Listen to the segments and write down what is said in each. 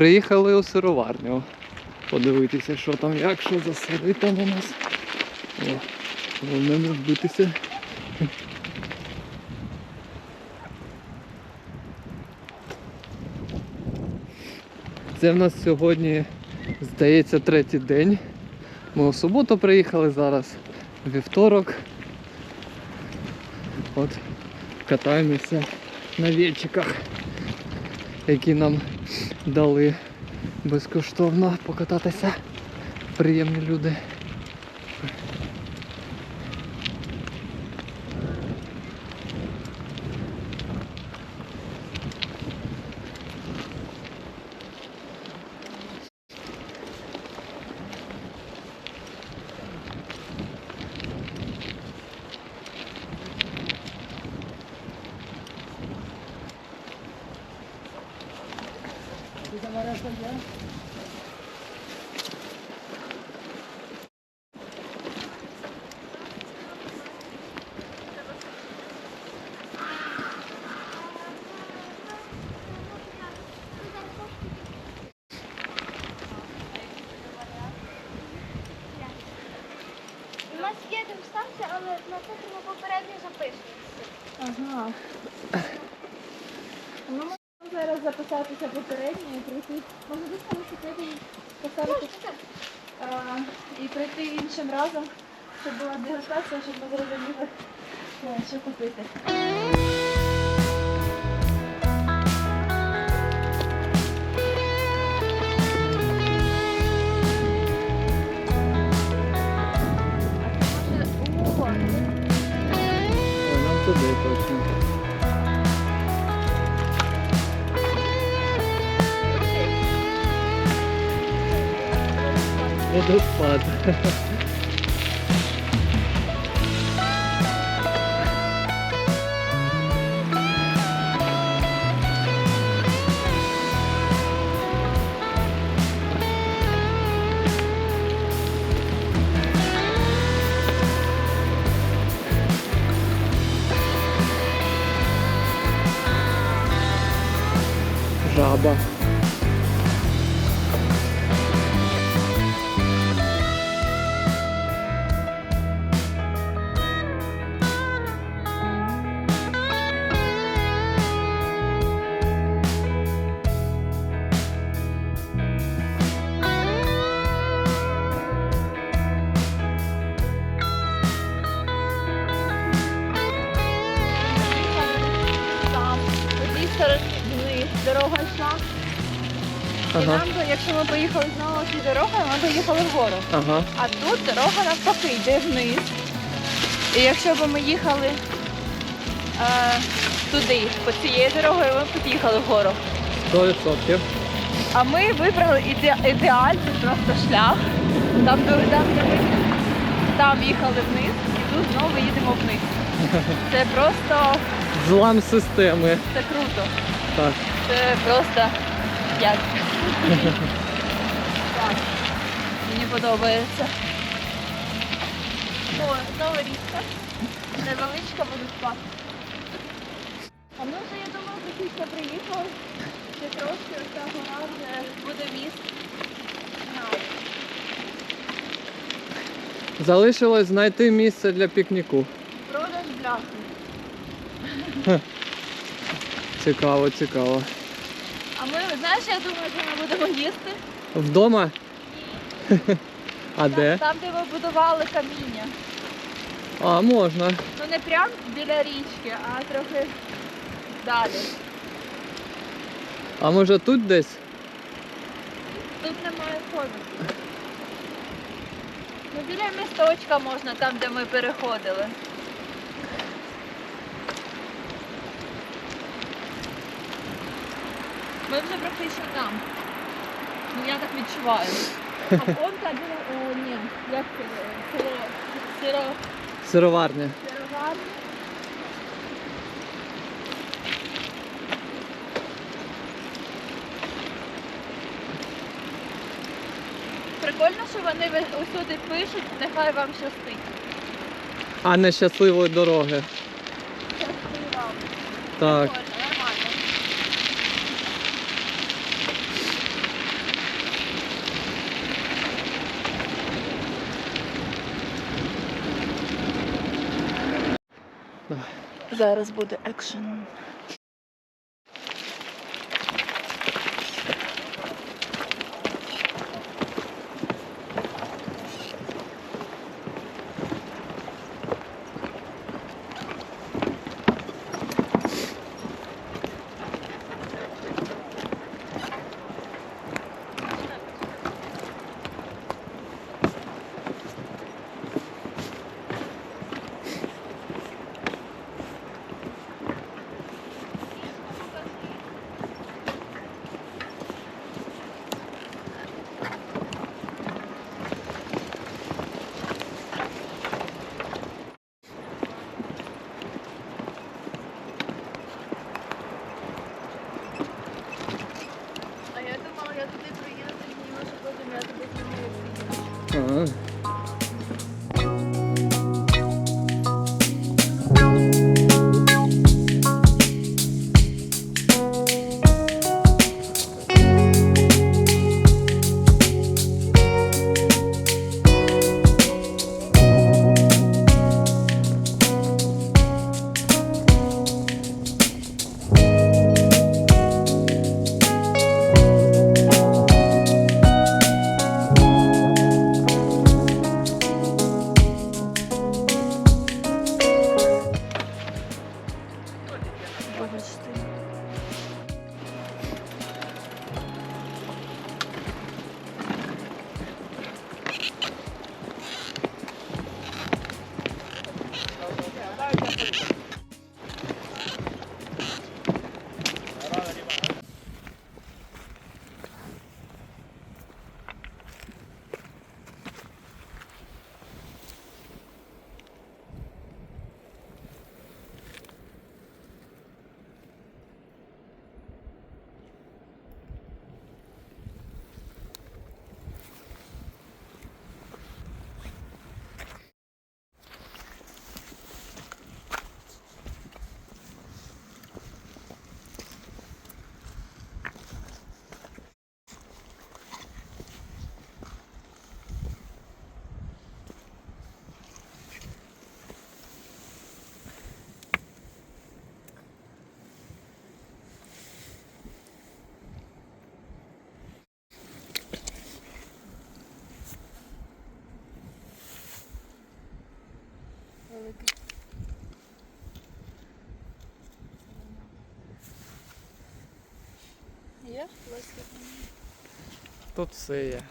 Приїхали у сироварню. Подивитися, що там, як, що за сири там у нас. О, головне не збитися. Це в нас сьогодні, здається, третій день. Ми у суботу приїхали зараз, вівторок. От катаємося на вільчиках, які нам дали безкоштовно покататися. Приємні люди. У нас є станція, але на треба попередньо записуватися. Ага. Ми можемо зараз записатися попередньо і прийти. Може ви саме велосипеді поставити а, і прийти іншим разом, щоб була дегустація, щоб ми зрозуміли, е, що купити. Ой, нам туди точно. Водоспад. Жаба. Там, поїхали вгору. Ага. А тут дорога навпаки йде вниз. І якщо б ми їхали е, туди, по цією дорогою, ми б поїхали вгору. Сто відсотків. А ми вибрали іде, ідеальний просто шлях. Там, де, там, там їхали вниз, і тут знову їдемо вниз. Це просто Злам системи. це круто. Так. Це просто як. Подобається. О, знову річка. Невеличка водоспад. А ми вже, я думаю, практично приїхали. Ще трошки ось та гора вже буде міст. Залишилось знайти місце для пікніку. Продаж бляхи. Цікаво, цікаво. А ми, знаєш, я думаю, що ми будемо їсти. Вдома? А де? Там, де ми будували каміння. А, можна. Ну не прям біля річки, а трохи далі. А може тут десь? Тут немає входу. Ну біля місточка можна, там де ми переходили. Ми вже практично там. Ну я так відчуваю. А он там біля, о, ні, як е, сиро, сиро, Сироварня. сироварня. Прикольно, що вони усюди пишуть, нехай вам щастить. А не щасливої дороги. Щасти вам. Так. Прикольно, Зараз буде екшен. Тут все є.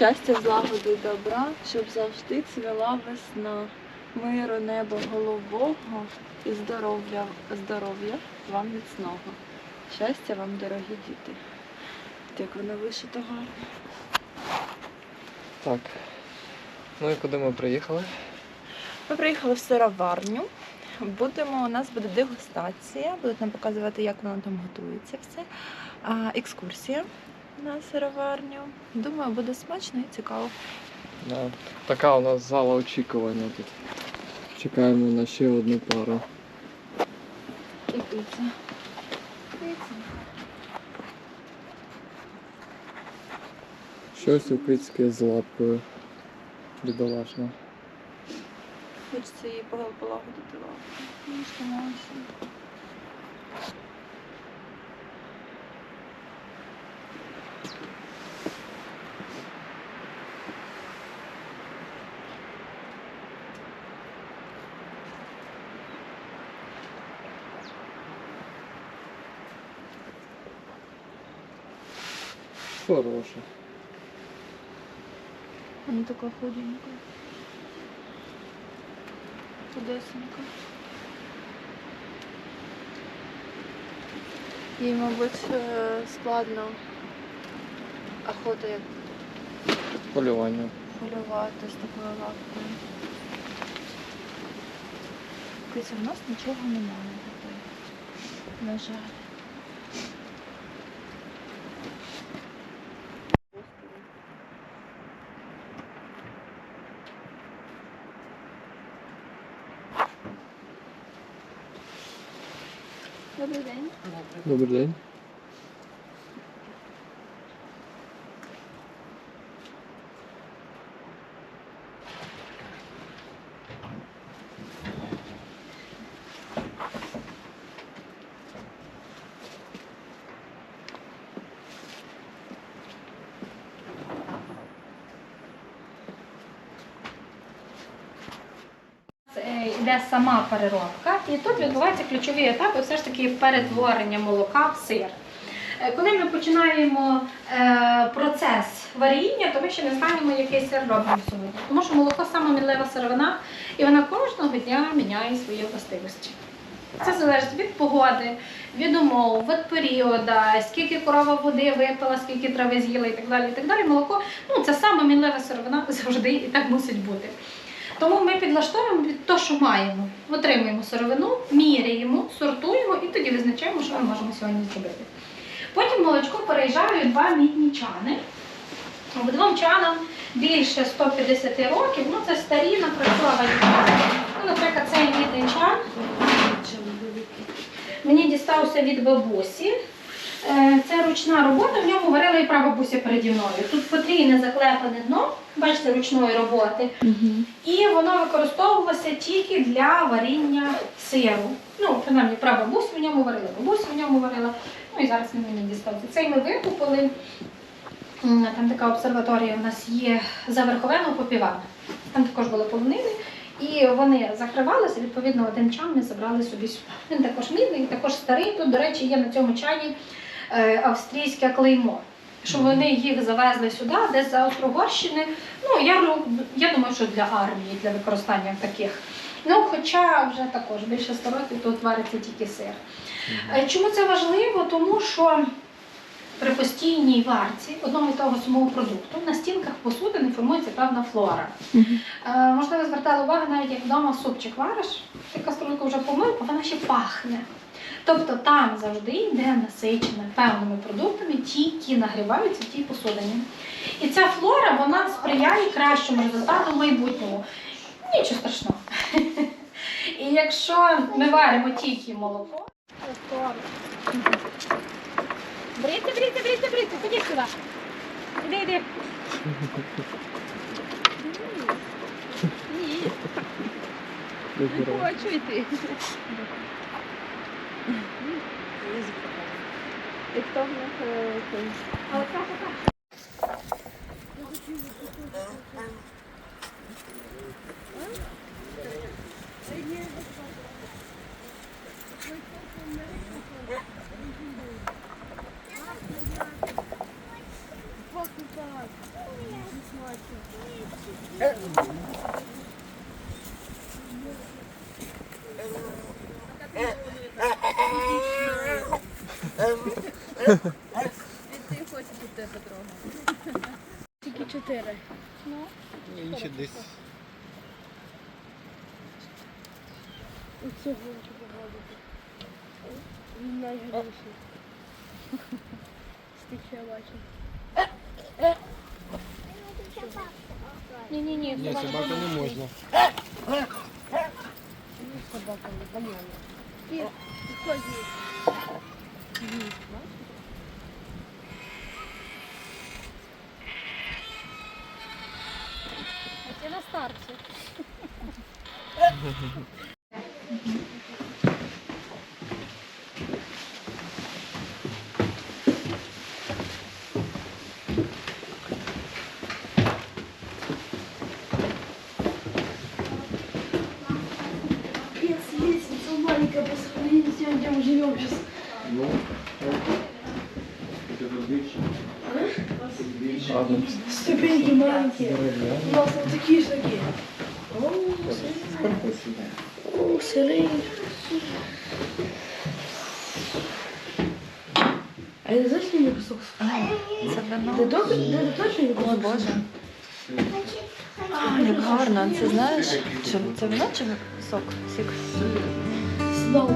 Щастя, злагоди, добра, щоб завжди цвіла весна, миру, небо голового і здоров'я, здоров'я вам міцного. Щастя вам, дорогі діти. Як воно вишито гарно. Так. Ну і куди ми приїхали? Ми приїхали в сироварню. Будемо, у нас буде дегустація, будуть нам показувати, як воно там готується все. А, екскурсія на сироварню. Думаю, буде смачно і цікаво. Да. Така у нас зала очікування тут. Чекаємо на ще одну пару. І піца. Піца. Щось у кицьки з лапкою. Бідолашна. Хочеться її полагодити лапку. Ну, що Хороша. Вона така худенька. Худесенька. Їй, мабуть, е, складно охота як Полювання. полювати з такою лапкою. Киця, в нас нічого немає. На жаль. Добрий день. Добрий день. Йде сама переробка, і тут відбуваються ключові етапи все ж таки перетворення молока в сир. Е, Коли ми починаємо е, процес варіння, то ми ще не знаємо, який сир робимо сьогодні. Тому що молоко саме мінлива сировина, і вона кожного дня міняє свої властивості. Це залежить від погоди, від умов, від періоду, скільки корова води випила, скільки трави з'їла і так далі. І так далі. Молоко ну, це саме мінлива сировина завжди і так мусить бути. Тому ми підлаштовуємо під те, що маємо. Отримуємо сировину, міряємо, сортуємо і тоді визначаємо, що ми можемо сьогодні зробити. Потім молочко переїжджає у два мідні чани. Обидвом чанам більше 150 років, ну це старі напрацьовані. Ну, наприклад, цей мідний чан мені дістався від бабусі. Е, Це ручна робота, в ньому варила і прабабуся переді мною. Тут потрійне заклепане дно, бачите, ручної роботи. І воно використовувалося тільки для варіння сиру. Ну, принаймні, прабабусь в ньому варила, бабусь в ньому варила. Ну і зараз він мені дістався. Цей ми викупили. Там така обсерваторія у нас є за Верховену попівана. Там також були полонини. І вони закривалися, відповідно, один чан ми забрали собі сюди. Він також мідний, також старий. Тут, до речі, є на цьому чані австрійське клеймо. Що вони їх завезли сюди, десь за Острогорщини. Ну, я, я думаю, що для армії, для використання таких. Ну, хоча вже також більше 100 років тут вариться тільки сир. Е, Чому це важливо? Тому що при постійній варці одного і того самого продукту на стінках посудини формується певна флора. Е, можливо, звертали увагу, навіть як вдома супчик вариш, ти каструльку вже помив, а вона ще пахне. Тобто там завжди йде насичена певними продуктами, ті, які нагріваються в тій посудині. І ця флора вона сприяє кращому результату в майбутньому. Нічого страшного. І якщо ми варимо тільки молоко, Брити, брити, брити, брити, ходи сюди. Іди, іди. Ні, не хочу йти. І хто в них е, той? Але так, так. пахне Ти хочеш від тебе трогати. Тільки чотири. Інші десь. Оцього хочу погодити. Він найгаріший. З тих, що я бачив. Ні-ні-ні, Ні, собаку не можна. собака не баняна. І хто Лестница маленькая сравнению с тем, живем сейчас. Ну, это більше. Ступеньки маленькие. У нас вот такие шаги. О, О, сырые. А это знаешь, не кусок? Це вино. Ты только, да, ты точно не О кусок? Боже. А, як гарно. Це знаєш? Що це вино чи сок? Сік? Сюда вот